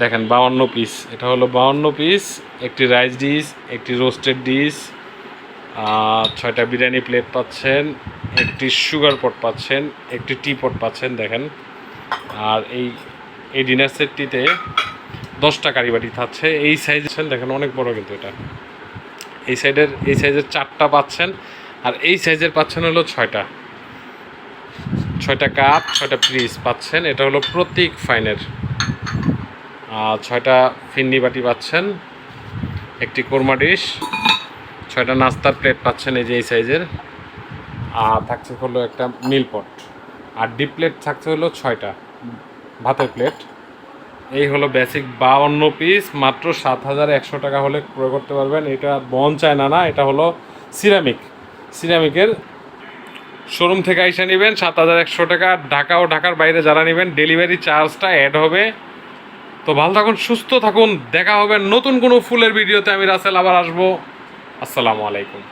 দেখেন, বাউান্ন পিস এটা হলো বাউান্ন পিস একটি রাইস ডিশ একটি রোস্টেড ডিশ ছয়টা বিরিয়ানি প্লেট পাচ্ছেন, একটি সুগার পট পাচ্ছেন, একটি টি পট পাচ্ছেন, দেখেন। আর এই এই ডিনার সেটটিতে দশটা কারি বাটি থাকছে। এই সাইজ দেখেন, অনেক বড় কিন্তু এটা। এই সাইডের এই সাইজের চারটা পাচ্ছেন, আর এই সাইজের পাচ্ছেন হলো ছয়টা। ছয়টা কাপ ছয়টা পিস পাচ্ছেন। এটা হলো প্রতীক ফাইনের। ছয়টা ফিন্নি বাটি পাচ্ছেন, একটি কোরমা ডিশ, ছয়টা নাস্তার প্লেট পাচ্ছেন এই যে এই সাইজের, আর থাকছে হলো একটা মিল পট। আর ডিপ প্লেট থাকছে হলো ছয়টা, ভাতের প্লেট। এই হলো বেসিক বাউন্ন পিস মাত্র সাত হাজার একশো টাকা হলে ক্রয় করতে পারবেন। এটা বন চায়না না, এটা হলো সিরামিক। সিরামিকের শোরুম থেকে আইসা নেবেন, সাত হাজার একশো টাকা। ঢাকা ও ঢাকার বাইরে যারা নেবেন ডেলিভারি চার্জটা অ্যাড হবে। তো ভালো থাকুন, সুস্থ থাকুন, দেখা হবে নতুন কোনো ফুলের ভিডিওতে। আমি রাসেল, আবার আসব। আসসালামু আলাইকুম।